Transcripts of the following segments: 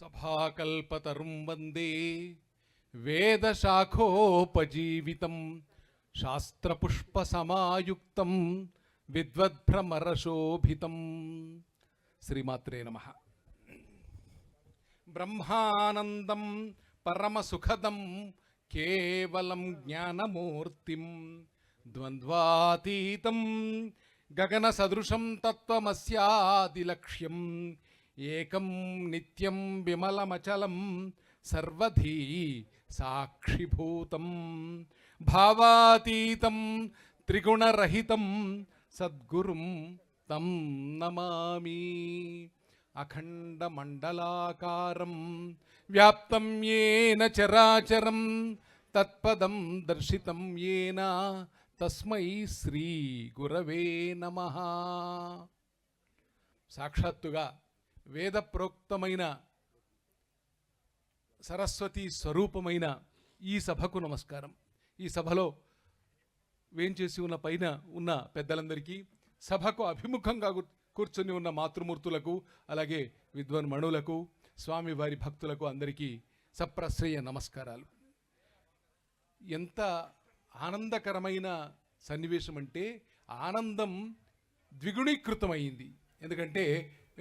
సభాకల్పతరుం వందే వేదశాఖోపజీవితం శాస్త్రపుష్పసమాయుక్తం విద్వద్భ్రమరశోభితం. శ్రీమాత్రే నమ. బ్రహ్మానందం పరమసుఖదం కేవలం జ్ఞానమూర్తిం. ద్వంద్వాతీతం గగన సదృశం తత్వమస్యాదిలక్ష్యం. ఏకం నిత్యం విమలమచలం సర్వధీ సాక్షిభూతం భావాతీతం త్రిగుణరహితం సద్గురుం తం నమామి అఖండమండలాకారం వ్యాప్తం ఏన చరాచరం తత్పదం దర్శితం ఏన తస్మై శ్రీ గురవే నమ. సాక్షాత్తుగా వేద ప్రోక్తమైన సరస్వతి స్వరూపమైన ఈ సభకు నమస్కారం. ఈ సభలో వేంచేసి ఉన్న పైన ఉన్న పెద్దలందరికీ సభకు అభిముఖంగా కూర్చొని ఉన్న మాతృమూర్తులకు అలాగే విద్వన్మణులకు స్వామివారి భక్తులకు అందరికీ సప్రశ్రయ నమస్కారాలు. ఎంత ఆనందకరమైన సన్నివేశం అంటే ఆనందం ద్విగుణీకృతమైంది. ఎందుకంటే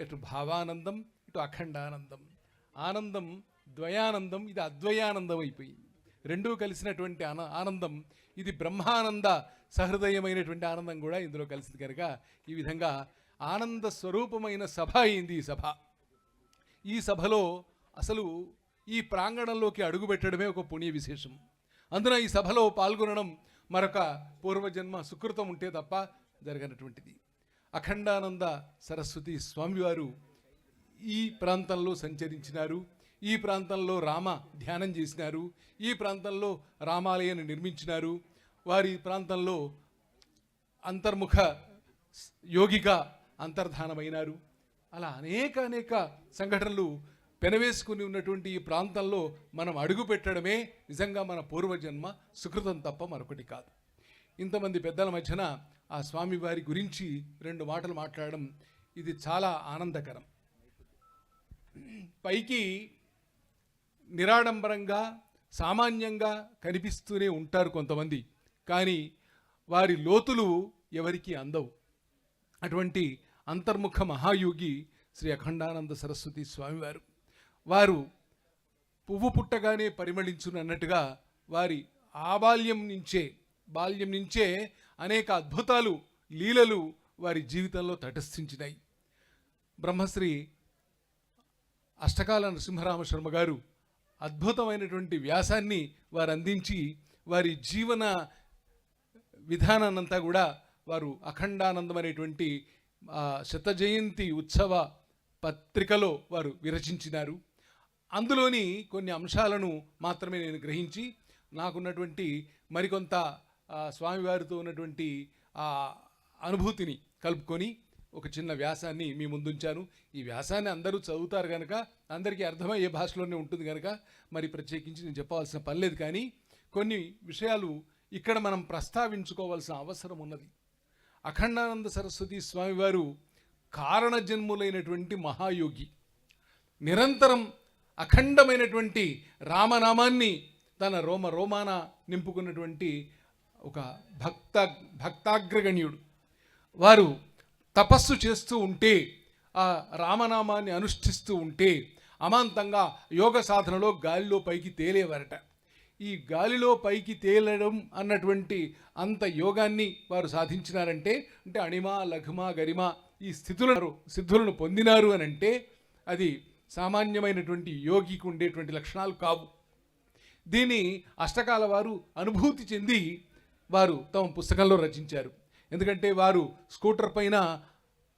ఇటు భావానందం ఇటు అఖండానందం. ఆనందం ద్వయానందం ఇది అద్వయానందం అయిపోయింది రెండూ కలిసినటువంటి ఆన ఆనందం ఇది బ్రహ్మానంద సహృదయమైనటువంటి ఆనందం కూడా ఇందులో కలిసింది కనుక ఈ విధంగా ఆనంద స్వరూపమైన సభ అయింది ఈ సభ. ఈ సభలో అసలు ఈ ప్రాంగణంలోకి అడుగుపెట్టడమే ఒక పుణ్య విశేషం. అందున ఈ సభలో పాల్గొనడం మరొక పూర్వజన్మ సుకృతం ఉంటే తప్ప జరగనటువంటిది. అఖండానంద సరస్వతి స్వామివారు ఈ ప్రాంతంలో సంచరించినారు. ఈ ప్రాంతంలో రామ ధ్యానం చేసినారు. ఈ ప్రాంతంలో రామాలయాన్ని నిర్మించినారు. వారి ప్రాంతంలో అంతర్ముఖ యోగిగా అంతర్ధానమైనారు. అలా అనేక అనేక సంఘటనలు పెనవేసుకుని ఉన్నటువంటి ఈ ప్రాంతంలో మనం అడుగు పెట్టడమే నిజంగా మన పూర్వజన్మ సుకృతం తప్ప మరొకటి కాదు. ఇంతమంది పెద్దల మధ్యన ఆ స్వామివారి గురించి రెండు మాటలు మాట్లాడడం ఇది చాలా ఆనందకరం. పైకి నిరాడంబరంగా సామాన్యంగా కనిపిస్తూనే ఉంటారు కొంతమంది. కానీ వారి లోతులు ఎవరికీ అందవు. అటువంటి అంతర్ముఖ మహాయోగి శ్రీ అఖండానంద సరస్వతి స్వామివారు వారు. పువ్వు పుట్టగానే పరిమళించునన్నట్టుగా వారి ఆబాల్యం నుంచే బాల్యం నుంచే అనేక అద్భుతాలు లీలలు వారి జీవితంలో తటస్థించినాయి. బ్రహ్మశ్రీ అష్టకాల నరసింహరామ శర్మ గారు అద్భుతమైనటువంటి వ్యాసాన్ని వారు అందించి వారి జీవన విధానాన్నంతా కూడా వారు అఖండానందం అనేటువంటి శతజయంతి శత జయంతి ఉత్సవ పత్రికలో వారు విరచించినారు. అందులోని కొన్ని అంశాలను మాత్రమే నేను గ్రహించి నాకున్నటువంటి మరికొంత స్వామివారితో ఉన్నటువంటి ఆ అనుభూతిని కలుపుకొని ఒక చిన్న వ్యాసాన్ని మీ ముందుంచాను. ఈ వ్యాసాన్ని అందరూ చదువుతారు కనుక అందరికీ అర్థమయ్యే భాషలోనే ఉంటుంది కనుక మరి ప్రత్యేకించి నేను చెప్పవలసిన పని లేదు కానీ కొన్ని విషయాలు ఇక్కడ మనం ప్రస్తావించుకోవాల్సిన అవసరం ఉన్నది. అఖండానంద సరస్వతి స్వామివారు కారణ జన్ములైనటువంటి మహాయోగి. నిరంతరం అఖండమైనటువంటి రామనామాన్ని తన రోమ రోమాన నింపుకున్నటువంటి ఒక భక్త భక్తాగ్రగణ్యుడు. వారు తపస్సు చేస్తూ ఉంటే ఆ రామనామాన్ని అనుష్ఠిస్తూ ఉంటే అమాంతంగా యోగ సాధనలో గాలిలో పైకి తేలేవారట. ఈ గాలిలో పైకి తేలడం అన్నటువంటి అంత యోగాన్ని వారు సాధించినారంటే అంటే అణిమ లఘుమ గరిమ ఈ స్థితులను సిద్ధులను పొందినారు అని అంటే అది సామాన్యమైనటువంటి యోగికి ఉండేటువంటి లక్షణాలు కావు. దీన్ని అష్టకాల వారు అనుభూతి చెంది వారు తమ పుస్తకంలో రచించారు. ఎందుకంటే వారు స్కూటర్ పైన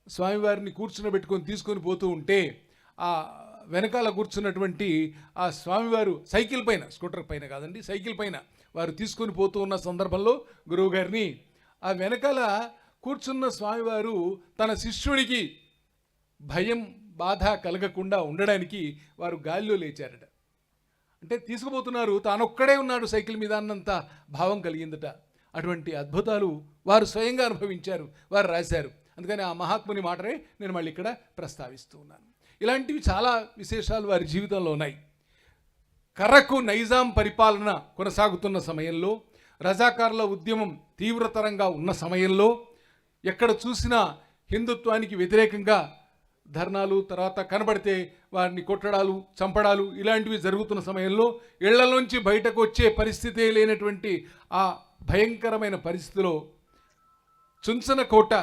స్వామివారిని కూర్చునబెట్టుకొని తీసుకొని పోతూ ఉంటే ఆ వెనకాల కూర్చున్నటువంటి ఆ స్వామివారు సైకిల్ పైన స్కూటర్ పైన కాదండి సైకిల్ పైన వారు తీసుకొని పోతూ ఉన్న సందర్భంలో గురువు గారిని ఆ వెనకాల కూర్చున్న స్వామివారు తన శిష్యుడికి భయం బాధ కలగకుండా ఉండడానికి వారు గాలిలో లేచారట. అంటే తీసుకుపోతున్నారు తానొక్కడే ఉన్నాడు సైకిల్ మీద అన్నంత భావం కలిగిందట. అటువంటి అద్భుతాలు వారు స్వయంగా అనుభవించారు వారు రాశారు. అందుకని ఆ మహాత్ముని మాటనే నేను మళ్ళీ ఇక్కడ ప్రస్తావిస్తూ ఉన్నాను. ఇలాంటివి చాలా విశేషాలు వారి జీవితంలో ఉన్నాయి. కర్రకు నైజాం పరిపాలన కొనసాగుతున్న సమయంలో రజాకారుల ఉద్యమం తీవ్రతరంగా ఉన్న సమయంలో ఎక్కడ చూసినా హిందుత్వానికి వ్యతిరేకంగా ధర్నాలు తర్వాత కనబడితే వారిని కొట్టడాలు చంపడాలు ఇలాంటివి జరుగుతున్న సమయంలో ఇళ్ళలోంచి బయటకు వచ్చే పరిస్థితే లేనటువంటి ఆ భయంకరమైన పరిస్థితిలో చుంచన కోట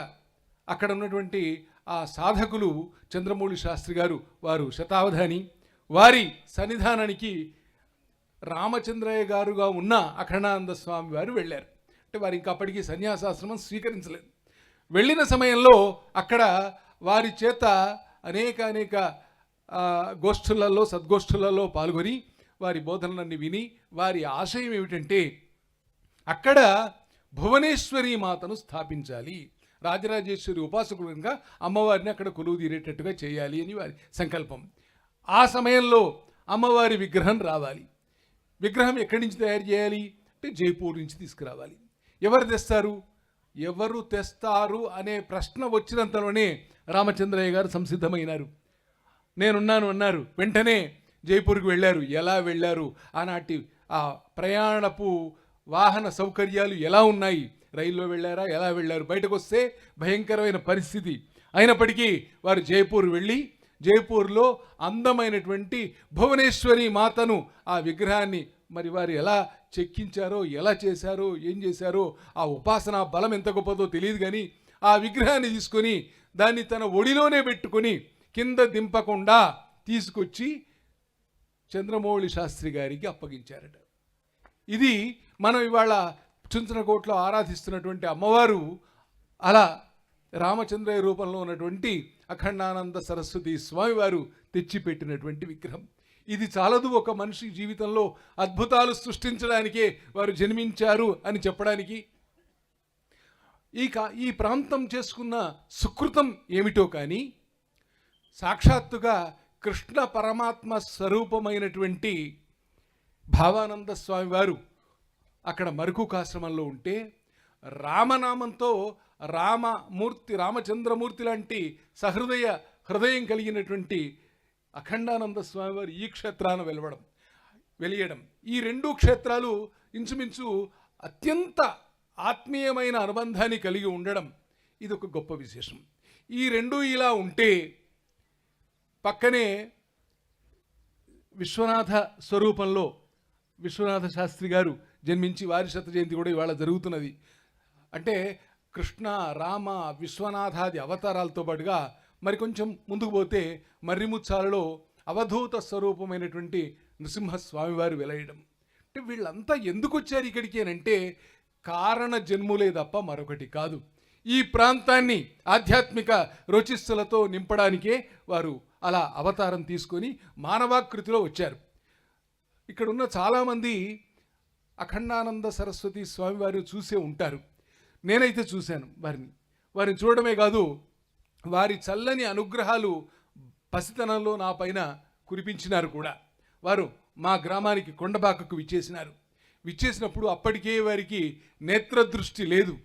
అక్కడ ఉన్నటువంటి ఆ సాధకులు చంద్రమౌళి శాస్త్రి గారు వారు శతావధాని. వారి సన్నిధానానికి రామచంద్రయ్య గారుగా ఉన్న అఖండానంద స్వామి వారు వెళ్ళారు. అంటే వారు ఇంకా అప్పటికి సన్యాసాశ్రమం స్వీకరించలేదు. వెళ్ళిన సమయంలో అక్కడ వారి చేత అనేక అనేక గోష్ఠులలో సద్గోష్ఠులలో పాల్గొని వారి బోధనలన్నీ విని వారి ఆశయం ఏమిటంటే అక్కడ భువనేశ్వరి మాతను స్థాపించాలి. రాజరాజేశ్వరి ఉపాసకుడుగా అమ్మవారిని అక్కడ కొలువు తీరేటట్టుగా చేయాలి అని వారి సంకల్పం. ఆ సమయంలో అమ్మవారి విగ్రహం రావాలి. విగ్రహం ఎక్కడి నుంచి తయారు చేయాలి? అంటే జైపూర్ నుంచి తీసుకురావాలి. ఎవరు తెస్తారు? ఎవరు తెస్తారు అనే ప్రశ్న వచ్చినంతలోనే రామచంద్రయ్య గారు సంసిద్ధమైనారు. నేనున్నాను అన్నారు. వెంటనే జైపూర్కి వెళ్ళారు. ఎలా వెళ్ళారు? ఆనాటి ఆ ప్రయాణపు వాహన సౌకర్యాలు ఎలా ఉన్నాయి? రైల్లో వెళ్ళారా? ఎలా వెళ్ళారు? బయటకు వస్తే భయంకరమైన పరిస్థితి. అయినప్పటికీ వారు జైపూర్ వెళ్ళి జైపూర్లో అందమైనటువంటి భువనేశ్వరి మాతను ఆ విగ్రహాన్ని మరి వారు ఎలా చెక్కించారో ఎలా చేశారో ఏం చేశారో ఆ ఉపాసన బలం ఎంత గొప్పదో తెలియదు కానీ ఆ విగ్రహాన్ని తీసుకొని దాన్ని తన ఒడిలోనే పెట్టుకొని కింద దింపకుండా తీసుకొచ్చి చంద్రమౌళి శాస్త్రి గారికి అప్పగించారట. ఇది మనం ఇవాళ చుంచనకోట్లో ఆరాధిస్తున్నటువంటి అమ్మవారు అలా రామచంద్రయ్య రూపంలో ఉన్నటువంటి అఖండానంద సరస్వతి స్వామివారు తెచ్చిపెట్టినటువంటి విగ్రహం. ఇది చాలదు ఒక మనిషి జీవితంలో అద్భుతాలు సృష్టించడానికే వారు జన్మించారు అని చెప్పడానికి. ఈ కా ఈ ప్రాంతం చేసుకున్న సుకృతం ఏమిటో కానీ సాక్షాత్తుగా కృష్ణ పరమాత్మ స్వరూపమైనటువంటి భావానంద స్వామివారు అక్కడ మరుకుకాశ్రమంలో ఉంటే రామనామంతో రామమూర్తి రామచంద్రమూర్తి లాంటి సహృదయ హృదయం కలిగినటువంటి అఖండానంద స్వామివారు ఈ క్షేత్రాన వెలవడం వెలియడం. ఈ రెండు క్షేత్రాలు ఇంచుమించు అత్యంత ఆత్మీయమైన అనుబంధాన్ని కలిగి ఉండడం ఇది ఒక గొప్ప విశేషం. ఈ రెండు ఇలా ఉంటే పక్కనే విశ్వనాథ స్వరూపంలో విశ్వనాథ శాస్త్రి గారు జన్మించి వారి శత జయంతి కూడా ఇవాళ జరుగుతున్నది. అంటే కృష్ణ రామ విశ్వనాథాది అవతారాలతో పాటుగా మరి కొంచెం ముందుకు పోతే మర్రిముచ్చాలలో అవధూత స్వరూపమైనటువంటి నృసింహస్వామివారు వెలయడం. అంటే వీళ్ళంతా ఎందుకు వచ్చారు ఇక్కడికి అంటే కారణ జన్ములే తప్ప మరొకటి కాదు. ఈ ప్రాంతాన్ని ఆధ్యాత్మిక రుచిస్సులతో నింపడానికే వారు అలా అవతారం తీసుకొని మానవాకృతిలో వచ్చారు. ఇక్కడ ఉన్న చాలామంది అఖండానంద సరస్వతి స్వామివారు చూసే ఉంటారు. నేనైతే చూశాను వారిని. వారిని చూడడమే కాదు వారి చల్లని అనుగ్రహాలు పసితనంలో నా పైన కురిపించినారు కూడా. వారు మా గ్రామానికి కొండబాకకు విచ్చేసినారు. విచ్చేసినప్పుడు అప్పటికే వారికి నేత్రదృష్టి లేదు.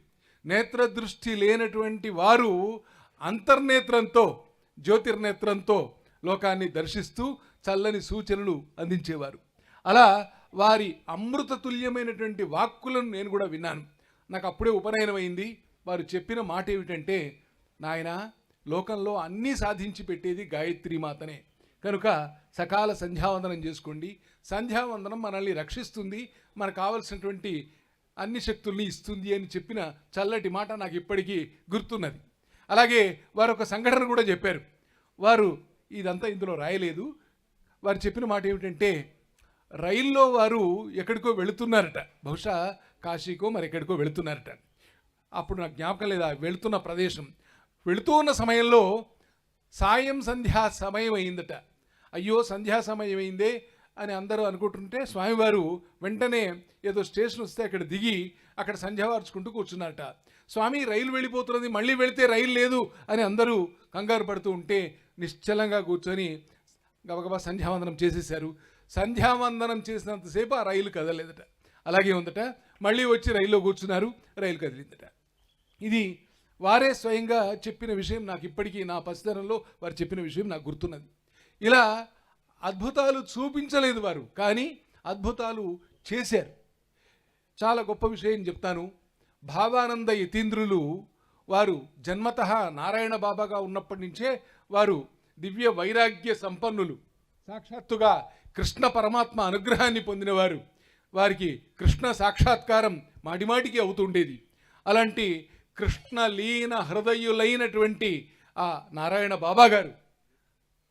నేత్రదృష్టి లేనటువంటి వారు అంతర్నేత్రంతో జ్యోతిర్నేత్రంతో లోకాన్ని దర్శిస్తూ చల్లని సూచనలు అందించేవారు. అలా వారి అమృతతుల్యమైనటువంటి వాక్కులను నేను కూడా విన్నాను. నాకు అప్పుడే ఉపనయనమైంది. వారు చెప్పిన మాట ఏమిటంటే నాయన లోకంలో అన్నీ సాధించి పెట్టేది గాయత్రి మాతనే. కనుక సకాల సంధ్యావందనం చేసుకోండి. సంధ్యావందనం మనల్ని రక్షిస్తుంది. మనకు కావలసినటువంటి అన్ని శక్తుల్ని ఇస్తుంది అని చెప్పిన చల్లటి మాట నాకు ఇప్పటికీ గుర్తున్నది. అలాగే వారు ఒక సంఘటన కూడా చెప్పారు. వారు ఇదంతా ఇందులో రాయలేదు. వారు చెప్పిన మాట ఏమిటంటే రైల్లో వారు ఎక్కడికో వెళుతున్నారట. బహుశా కాశీకో మరి ఎక్కడికో వెళుతున్నారట. అప్పుడు నాకు జ్ఞాపకం లేదా? వెళుతున్న ప్రదేశం. వెళుతూ ఉన్న సమయంలో సాయం సంధ్యా సమయం అయిందట. అయ్యో సంధ్యా సమయం అయిందే అని అందరూ అనుకుంటుంటే స్వామివారు వెంటనే ఏదో స్టేషన్ వస్తే అక్కడ దిగి అక్కడ సంధ్యావార్చుకుంటూ కూర్చున్నారట. స్వామి రైలు వెళ్ళిపోతున్నది మళ్ళీ వెళితే రైలు లేదు అని అందరూ కంగారు పడుతూ ఉంటే నిశ్చలంగా కూర్చొని గబగబా సంధ్యావందనం చేసేశారు. సంధ్యావందనం చేసినంతసేపు ఆ రైలు కదలేదట అలాగే ఉందట. మళ్ళీ వచ్చి రైల్లో కూర్చున్నారు రైలు కదిలిందట. ఇది వారే స్వయంగా చెప్పిన విషయం నాకు ఇప్పటికీ నా పసితనంలో వారు చెప్పిన విషయం నాకు గుర్తున్నది. ఇలా అద్భుతాలు చూపించలేదు వారు కానీ అద్భుతాలు చేశారు. చాలా గొప్ప విషయం చెప్తాను. భావానంద యతీంద్రులు వారు జన్మత నారాయణ బాబాగా ఉన్నప్పటి నుంచే వారు దివ్య వైరాగ్య సంపన్నులు. సాక్షాత్తుగా కృష్ణ పరమాత్మ అనుగ్రహాన్ని పొందినవారు. వారికి కృష్ణ సాక్షాత్కారం మాటిమాటికి అవుతుండేది. అలాంటి కృష్ణ లీన హృదయులైనటువంటి ఆ నారాయణ బాబా గారు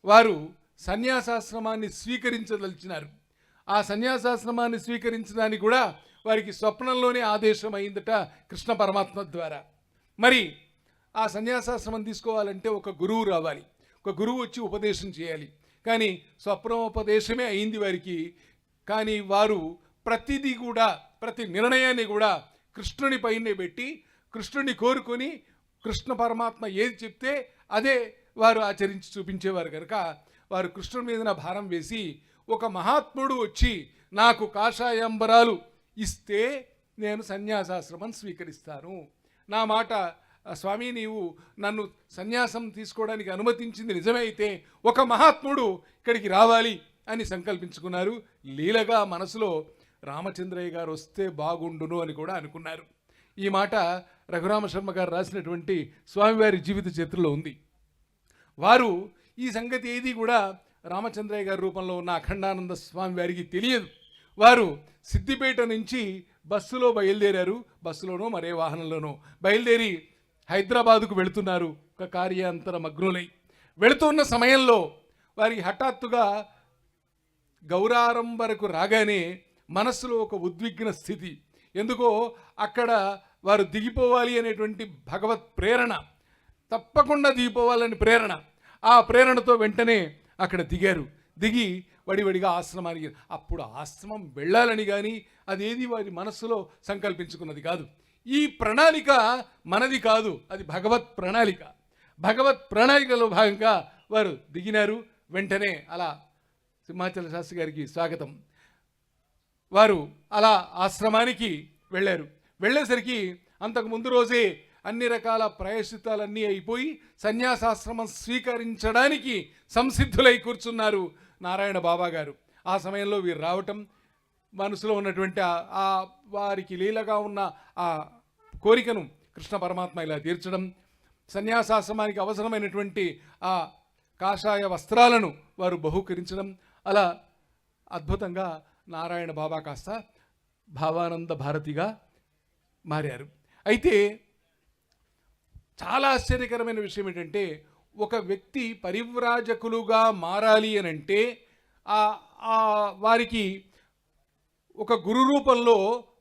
వారు సన్యాసాశ్రమాన్ని స్వీకరించదలిచినారు. ఆ సన్యాసాశ్రమాన్ని స్వీకరించడానికి కూడా వారికి స్వప్నంలోనే ఆదేశం అయిందట కృష్ణ పరమాత్మ ద్వారా. మరి ఆ సన్యాసాశ్రమం తీసుకోవాలంటే ఒక గురువు రావాలి. ఒక గురువు వచ్చి ఉపదేశం చేయాలి. కానీ స్వప్నోపదేశమే అయింది వారికి. కానీ వారు ప్రతిదీ కూడా ప్రతి నిర్ణయాన్ని కూడా కృష్ణుని పైనే పెట్టి కృష్ణుని కోరుకొని కృష్ణ పరమాత్మ ఏది చెప్తే అదే వారు ఆచరించి చూపించేవారు కనుక వారు కృష్ణుని మీద భారం వేసి ఒక మహాత్ముడు వచ్చి నాకు కాషాయంబరాలు ఇస్తే నేను సన్యాసాశ్రమం స్వీకరిస్తాను. నా మాట స్వామి నీవు నన్ను సన్యాసం తీసుకోవడానికి అనుమతించింది నిజమైతే ఒక మహాత్ముడు ఇక్కడికి రావాలి అని సంకల్పించుకున్నారు. లీలగా మనసులో రామచంద్రయ్య గారు వస్తే బాగుండును అని కూడా అనుకున్నారు. ఈ మాట రఘురామ శర్మ గారు రాసినటువంటి స్వామివారి జీవిత చరిత్రలో ఉంది. వారు ఈ సంగతి ఏది కూడా రామచంద్రయ్య గారి రూపంలో ఉన్న అఖండానంద స్వామి వారికి తెలియదు. వారు సిద్దిపేట నుంచి బస్సులో బయలుదేరారు. బస్సులోనో మరే వాహనంలోనో బయలుదేరి హైదరాబాదుకు వెళుతున్నారు. ఒక కార్యాంతర మగ్నులై. వెళుతున్న సమయంలో వారికి హఠాత్తుగా గౌరారం వరకు రాగానే మనస్సులో ఒక ఉద్విగ్న స్థితి. ఎందుకో అక్కడ వారు దిగిపోవాలి అనేటువంటి భగవత్ ప్రేరణ. తప్పకుండా దిగిపోవాలని ప్రేరణ. ఆ ప్రేరణతో వెంటనే అక్కడ దిగారు. దిగి వడివడిగా ఆశ్రమానికి అప్పుడు ఆశ్రమం వెళ్ళాలని కానీ అదేది వారి మనస్సులో సంకల్పించుకున్నది కాదు. ఈ ప్రణాళిక మనది కాదు అది భగవత్ ప్రణాళిక. భగవత్ ప్రణాళికలో భాగంగా వారు దిగినారు. వెంటనే అలా సింహాచల శాస్త్రి గారికి స్వాగతం. వారు అలా ఆశ్రమానికి వెళ్ళారు. వెళ్ళేసరికి అంతకు ముందు రోజే అన్ని రకాల ప్రాయశ్చిత్తాలన్నీ అయిపోయి సన్యాసాశ్రమం స్వీకరించడానికి సంసిద్ధులై కూర్చున్నారు నారాయణ బాబా గారు. ఆ సమయంలో వీరు రావటం మనసులో ఉన్నటువంటి ఆ- వారికి లీలగా ఉన్న ఆ కోరికను కృష్ణ పరమాత్మ ఇలా తీర్చడం సన్యాసాశ్రమానికి అవసరమైనటువంటి ఆ కాషాయ వస్త్రాలను వారు బహుకరించడం అలా అద్భుతంగా నారాయణ బాబా కాస్త భావానంద భారతిగా మారారు. అయితే చాలా ఆశ్చర్యకరమైన విషయం ఏంటంటే ఒక వ్యక్తి పరివ్రాజకులుగా మారాలి అని అంటే ఆ వారికి ఒక గురు రూపంలో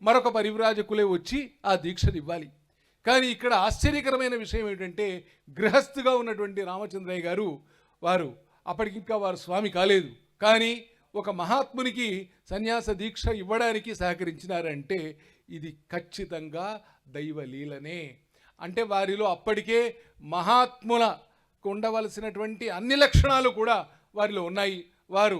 మరొక పరివ్రాజకులే వచ్చి ఆ దీక్షను ఇవ్వాలి కానీ ఇక్కడ ఆశ్చర్యకరమైన విషయం ఏంటంటే గృహస్థుగా ఉన్నటువంటి రామచంద్రయ్య గారు వారు అప్పటికింకా వారు స్వామి కాలేదు. కానీ ఒక మహాత్మునికి సన్యాస దీక్ష ఇవ్వడానికి సహకరించినారంటే ఇది ఖచ్చితంగా దైవలీలనే అంటే వారిలో అప్పటికే మహాత్ములకు ఉండవలసినటువంటి అన్ని లక్షణాలు కూడా వారిలో ఉన్నాయి. వారు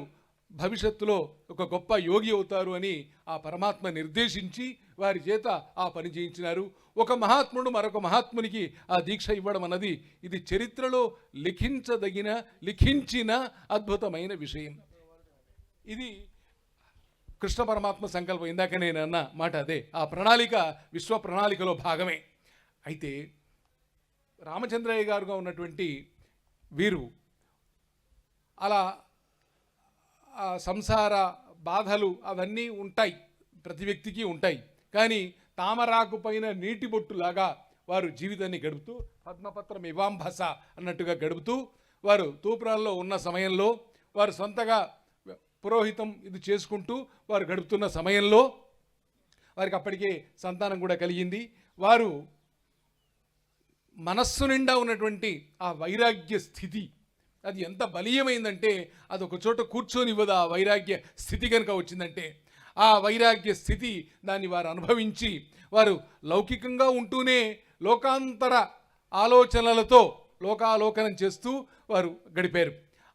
భవిష్యత్తులో ఒక గొప్ప యోగి అవుతారు అని ఆ పరమాత్మ నిర్దేశించి వారి చేత ఆ పని చేయించినారు. ఒక మహాత్ముడు మరొక మహాత్మునికి ఆ దీక్ష ఇవ్వడం అన్నది ఇది చరిత్రలో లిఖించదగిన లిఖించిన అద్భుతమైన విషయం. ఇది కృష్ణ పరమాత్మ సంకల్పం ఇందాక నేను అన్న మాట అదే. ఆ ప్రణాళిక విశ్వ ప్రణాళికలో భాగమే. అయితే రామచంద్రయ్య గారుగా ఉన్నటువంటి వీరు అలా సంసార బాధలు అవన్నీ ఉంటాయి ప్రతి వ్యక్తికి ఉంటాయి. కానీ తామరాకు పైన నీటి బొట్టులాగా వారు జీవితాన్ని గడుపుతూ పద్మపత్రం ఇవాంభస అన్నట్టుగా గడుపుతూ వారు తూప్రాల్లో ఉన్న సమయంలో వారు సొంతగా పురోహితం ఇది చేసుకుంటూ వారు గడుపుతున్న సమయంలో వారికి అప్పటికే సంతానం కూడా కలిగింది. వారు మనస్సు నిండా ఉన్నటువంటి ఆ వైరాగ్య స్థితి అది ఎంత బలీయమైందంటే అది ఒక చోట కూర్చొనివ్వదు. ఆ వైరాగ్య స్థితి కనుక వచ్చిందంటే ఆ వైరాగ్య స్థితి దాన్ని వారు అనుభవించి వారు లౌకికంగా ఉంటూనే లోకాంతర ఆలోచనలతో లోకాలోకనం చేస్తూ వారు గడిపారు.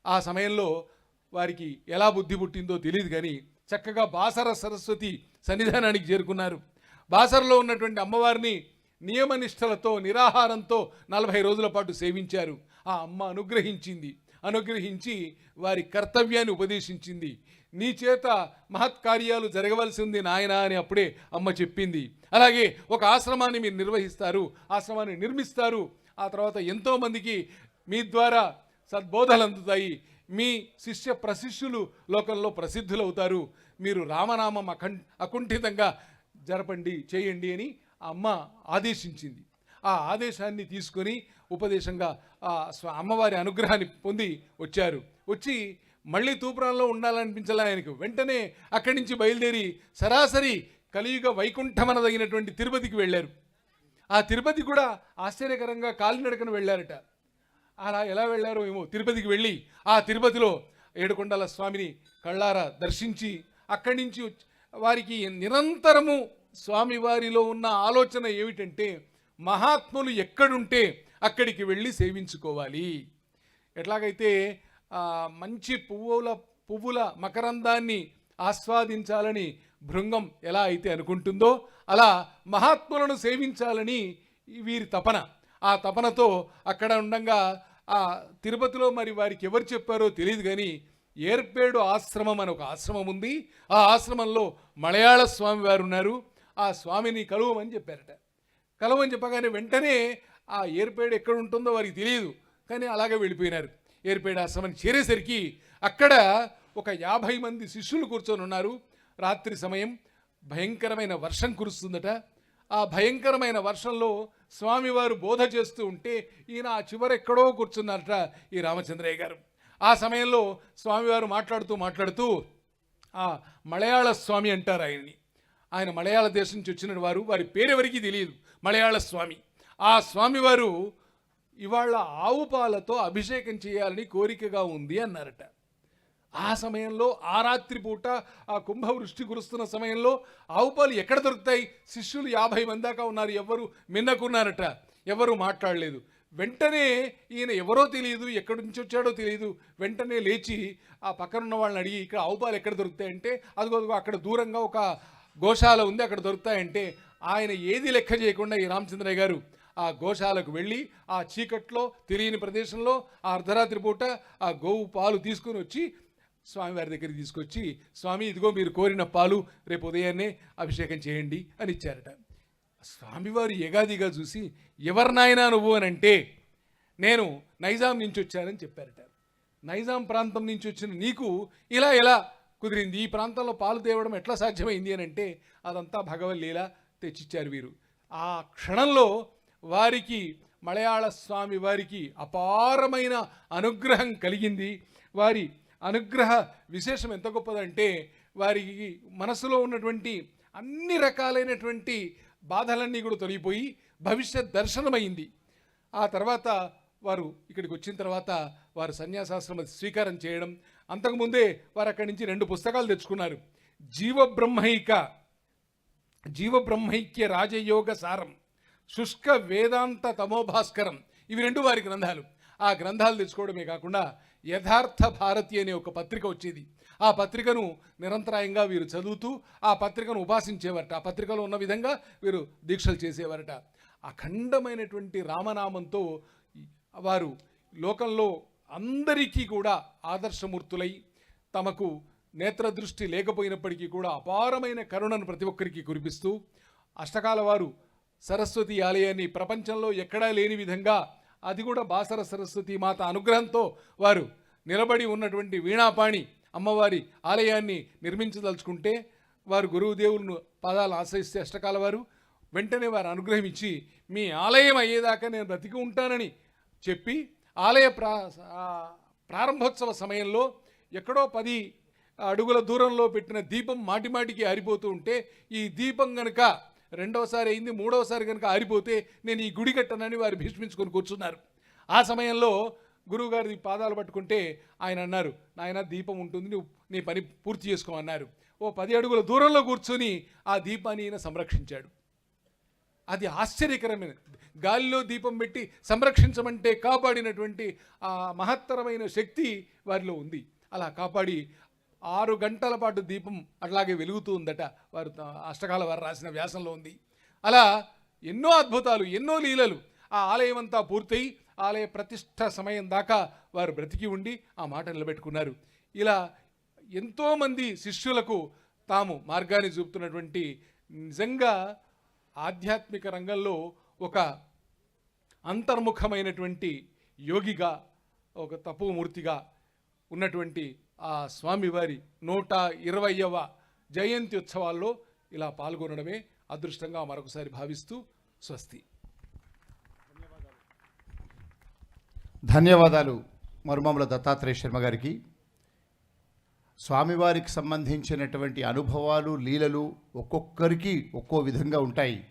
ఆ సమయంలో వారికి ఎలా బుద్ధి పుట్టిందో తెలియదు కానీ చక్కగా బాసర సరస్వతి సన్నిధానానికి చేరుకున్నారు. బాసరలో ఉన్నటువంటి అమ్మవారిని నియమనిష్టలతో నిరాహారంతో నలభై రోజుల పాటు సేవించారు. ఆ అమ్మ అనుగ్రహించింది. అనుగ్రహించి వారి కర్తవ్యాన్ని ఉపదేశించింది. నీ చేత మహత్కార్యాలు జరగవలసి ఉంది నాయన అని అప్పుడే అమ్మ చెప్పింది. అలాగే ఒక ఆశ్రమాన్ని మీరు నిర్వహిస్తారు. ఆశ్రమాన్ని నిర్మిస్తారు. ఆ తర్వాత ఎంతోమందికి మీ ద్వారా సద్బోధలు అందుతాయి. మీ శిష్య ప్రశిష్యులు లోకంలో ప్రసిద్ధులవుతారు. మీరు రామనామం అఖం అకుంఠితంగా జరపండి చేయండి అని ఆ అమ్మ ఆదేశించింది. ఆ ఆదేశాన్ని తీసుకొని ఉపదేశంగా అమ్మవారి అనుగ్రహాన్ని పొంది వచ్చారు. వచ్చి మళ్ళీ తూపురాల్లో ఉండాలనిపించాలి ఆయనకు. వెంటనే అక్కడి నుంచి బయలుదేరి సరాసరి కలియుగ వైకుంఠమనదగినటువంటి తిరుపతికి వెళ్ళారు. ఆ తిరుపతి కూడా ఆశ్చర్యకరంగా కాలినడకన వెళ్ళారట. అలా ఎలా వెళ్ళారో ఏమో తిరుపతికి వెళ్ళి ఆ తిరుపతిలో ఏడుకొండల స్వామిని కళ్ళారా దర్శించి అక్కడి నుంచి వారికి నిరంతరము స్వామివారిలో ఉన్న ఆలోచన ఏమిటంటే మహాత్ములు ఎక్కడుంటే అక్కడికి వెళ్ళి సేవించుకోవాలి. ఎట్లాగైతే మంచి పువ్వుల పువ్వుల మకరందాన్ని ఆస్వాదించాలని భృంగం ఎలా అయితే అనుకుంటుందో అలా మహాత్ములను సేవించాలని వీరి తపన. ఆ తపనతో అక్కడ ఉండంగా ఆ తిరుపతిలో మరి వారికి ఎవరు చెప్పారో తెలియదు కానీ ఏర్పేడు ఆశ్రమం అని ఒక ఆశ్రమం ఉంది. ఆ ఆశ్రమంలో మలయాళ స్వామి వారు ఉన్నారు. ఆ స్వామిని కలువమని చెప్పారట. కలవని చెప్పగానే వెంటనే ఆ ఆ ఏర్పేడ ఎక్కడ ఉంటుందో వారికి తెలియదు. కానీ అలాగే వెళ్ళిపోయినారు. ఏర్పేడ ఆశ్రమం చేరేసరికి అక్కడ ఒక యాభై మంది శిష్యులు కూర్చొని ఉన్నారు. రాత్రి సమయం భయంకరమైన వర్షం కురుస్తుందట. ఆ భయంకరమైన వర్షంలో స్వామివారు బోధ చేస్తూ ఉంటే ఈయన ఆ చివరెక్కడో కూర్చున్నారట ఈ రామచంద్రయ్య గారు. ఆ సమయంలో స్వామివారు మాట్లాడుతూ మాట్లాడుతూ ఆ మలయాళ స్వామి అంటారు ఆయన్ని. ఆయన మలయాళ దేశం నుంచి వచ్చిన వారు వారి పేరెవరికీ తెలియదు. మలయాళ స్వామి. ఆ స్వామివారు ఇవాళ ఆవు పాలతో అభిషేకం చేయాలని కోరికగా ఉంది అన్నారట. ఆ సమయంలో ఆ రాత్రి పూట ఆ కుంభవృష్టి కురుస్తున్న సమయంలో ఆవు పాలు ఎక్కడ దొరుకుతాయి? శిష్యులు యాభై మంది దాకా ఉన్నారు. ఎవరు మిన్నకున్నారట. ఎవరు మాట్లాడలేదు. వెంటనే ఈయన ఎవరో తెలియదు ఎక్కడి నుంచి వచ్చాడో తెలియదు. వెంటనే లేచి ఆ పక్కన ఉన్న వాళ్ళని అడిగి ఇక్కడ ఆవుపాలు ఎక్కడ దొరుకుతాయంటే? అదిగో అదిగో అక్కడ దూరంగా ఒక గోశాల ఉంది అక్కడ దొరుకుతాయంటే. ఆయన ఏది లెక్క చేయకుండా ఈ రామచంద్రయ్య గారు ఆ గోశాలకు వెళ్ళి ఆ చీకట్లో తెలియని ప్రదేశంలో ఆ అర్ధరాత్రి పూట ఆ గోవు పాలు తీసుకొని వచ్చి స్వామివారి దగ్గరికి తీసుకొచ్చి స్వామి ఇదిగో మీరు కోరిన పాలు రేపు ఉదయాన్నే అభిషేకం చేయండి అని ఇచ్చారట. స్వామివారు ఎగాదిగా చూసి ఎవరినైనా నువ్వు అని అంటే నేను నైజాం నుంచి వచ్చానని చెప్పారట. నైజాం ప్రాంతం నుంచి వచ్చిన నీకు ఇలా ఎలా కుదిరింది? ఈ ప్రాంతంలో పాలు తేవడం ఎట్లా సాధ్యమైంది అని అంటే అదంతా భగవల్లీల తెచ్చిచ్చారు వీరు. ఆ క్షణంలో వారికి మలయాళ స్వామి వారికి అపారమైన అనుగ్రహం కలిగింది. వారి అనుగ్రహ విశేషం ఎంత గొప్పదంటే వారికి మనసులో ఉన్నటువంటి అన్ని రకాలైనటువంటి బాధలన్నీ కూడా తొలగిపోయి భవిష్యత్ దర్శనమైంది. ఆ తర్వాత వారు ఇక్కడికి వచ్చిన తర్వాత వారు సన్యాసాశ్రమ స్వీకారం చేయడం అంతకుముందే వారు అక్కడి నుంచి రెండు పుస్తకాలు తెచ్చుకున్నారు. జీవబ్రహ్మైక జీవబ్రహ్మైక్య రాజయోగ సారం. శుష్క వేదాంత తమోభాస్కరం. ఇవి రెండు వారి గ్రంథాలు. ఆ గ్రంథాలు తెచ్చుకోవడమే కాకుండా యథార్థ భారతి అనే ఒక పత్రిక వచ్చేది. ఆ పత్రికను నిరంతరాయంగా వీరు చదువుతూ ఆ పత్రికను ఉపాసించేవారట. ఆ పత్రికలో ఉన్న విధంగా వీరు దీక్షలు చేసేవారట. అఖండమైనటువంటి రామనామంతో వారు లోకంలో అందరికీ కూడా ఆదర్శమూర్తులై తమకు నేత్రదృష్టి లేకపోయినప్పటికీ కూడా అపారమైన కరుణను ప్రతి ఒక్కరికి కురిపిస్తూ అష్టకాల వారు సరస్వతి ఆలయాన్ని ప్రపంచంలో ఎక్కడా లేని విధంగా అది కూడా బాసర సరస్వతి మాత అనుగ్రహంతో వారు నిలబడి ఉన్నటువంటి వీణాపాణి అమ్మవారి ఆలయాన్ని నిర్మించదలుచుకుంటే వారు గురువుదేవులను పాదాలు ఆశ్రయిస్తే అష్టకాల వారు వెంటనే వారు అనుగ్రహించి మీ ఆలయం అయ్యేదాకా నేను బ్రతికి ఉంటానని చెప్పి ఆలయ ప్రా ప్రారంభోత్సవ సమయంలో ఎక్కడో పది అడుగుల దూరంలో పెట్టిన దీపం మాటిమాటికి ఆరిపోతూ ఉంటే ఈ దీపం గనక రెండవసారి అయింది మూడవసారి కనుక ఆరిపోతే నేను ఈ గుడి కట్టనని వారు భీష్మించుకొని కూర్చున్నారు. ఆ సమయంలో గురువుగారి పాదాలు పట్టుకుంటే ఆయన అన్నారు నాయన దీపం ఉంటుంది నువ్వు నీ పని పూర్తి చేసుకోమన్నారు ఓ పది అడుగుల దూరంలో కూర్చొని ఆ దీపాన్ని ఈయన సంరక్షించాడు. అది ఆశ్చర్యకరమైన గాలిలో దీపం పెట్టి సంరక్షించమంటే కాపాడినటువంటి ఆ మహత్తరమైన శక్తి వారిలో ఉంది. అలా కాపాడి ఆరు గంటల పాటు దీపం అట్లాగే వెలుగుతూ ఉందట. వారు అష్టకాల వారు రాసిన వ్యాసంలో ఉంది. అలా ఎన్నో అద్భుతాలు ఎన్నో లీలలు ఆ ఆలయం అంతా పూర్తయి ఆలయ ప్రతిష్ట సమయం దాకా వారు బ్రతికి ఉండి ఆ మాట నిలబెట్టుకున్నారు. ఇలా ఎంతోమంది శిష్యులకు తాము మార్గాన్ని చూపుతున్నటువంటి నిజంగా ఆధ్యాత్మిక రంగంలో ఒక అంతర్ముఖమైనటువంటి యోగిగా ఒక తపోమూర్తిగా ఉన్నటువంటి ఆ స్వామివారి నూట ఇరవయవ జయంతి ఉత్సవాల్లో ఇలా పాల్గొనడమే అదృష్టంగా మరొకసారి భావిస్తూ స్వస్తి. ధన్యవాదాలు మరుమాముల దత్తాత్రేయ శర్మ గారికి. స్వామివారికి సంబంధించినటువంటి అనుభవాలు లీలలు ఒక్కొక్కరికి ఒక్కో విధంగా ఉంటాయి.